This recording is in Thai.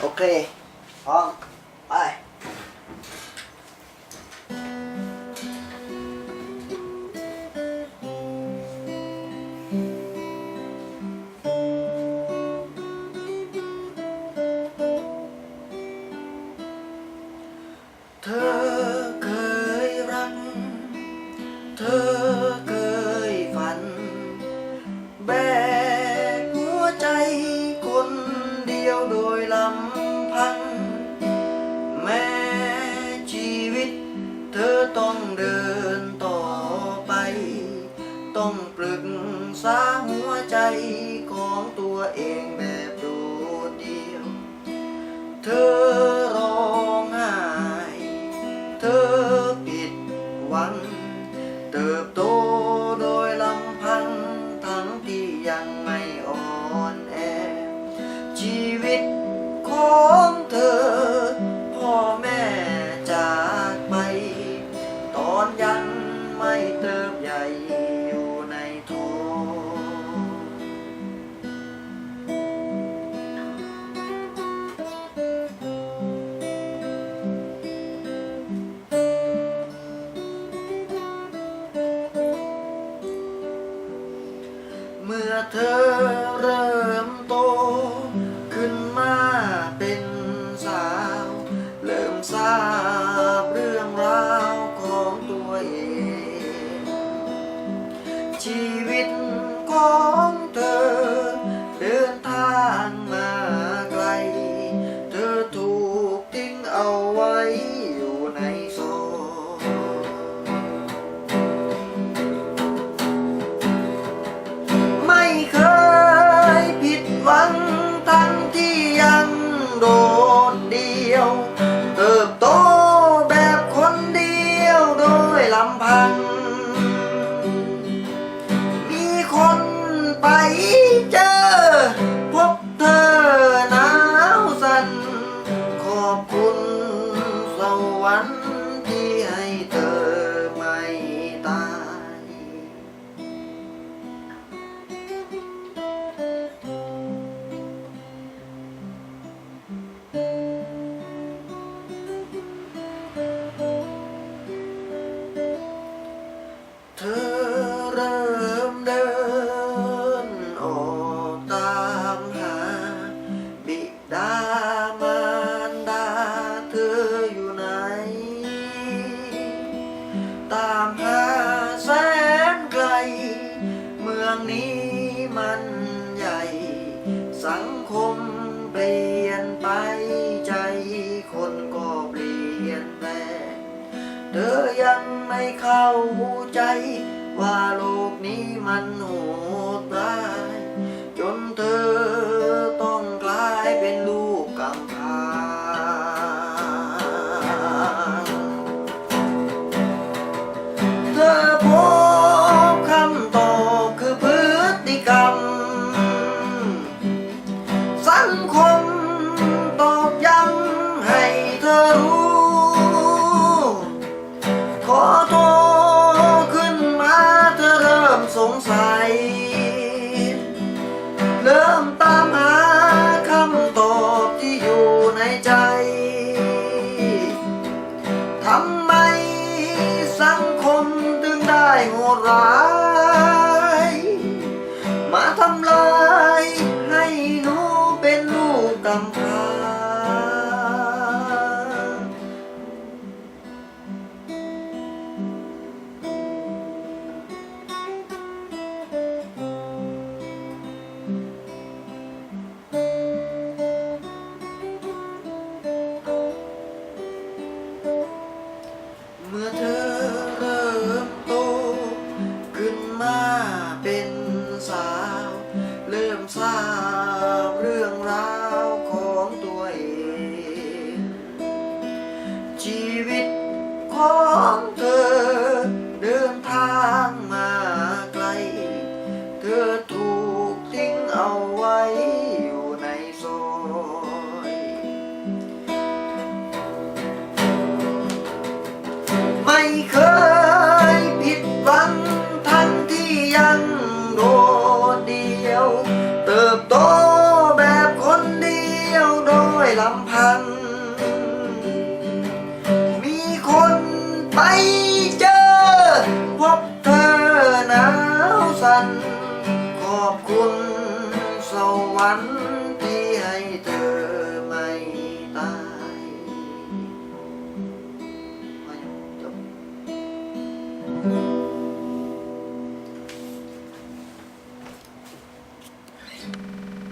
โอเยลำพังแม้ชีวิต เธอต้องเดินต่อไป ต้องปรึกษาหัวใจของตัวเองแบบโดดเดี่ยว เธอร้องไห้ เธอผิดหวัง เติบโตโดยลำ ของเธอ พ่อแม่จากไป ตอนยังไม่เติบใหญ่อยู่ในท้องเมื่อเธอ เองนี้มันใหญ่ สังคมเปลี่ยนไปใจคนก็เปลี่ยนแปลงเธอยังไม่เข้าใจ ว่าโลกนี้มันโหดร้าย จนเธอต้องกลายเป็นลูกกำพร้า ขอโทษขึ้นมาเธอเริ่มสงสัย เริ่มตามหาคำตอบที่อยู่ในใจ ทำไมสังคมถึงได้โหดร้าย มาทำลายให้หนูเป็นลูกกำพ เริ่มทราบเรื่องราวของตัวเอง ชีวิตของ สันขอบคุณสวรรค์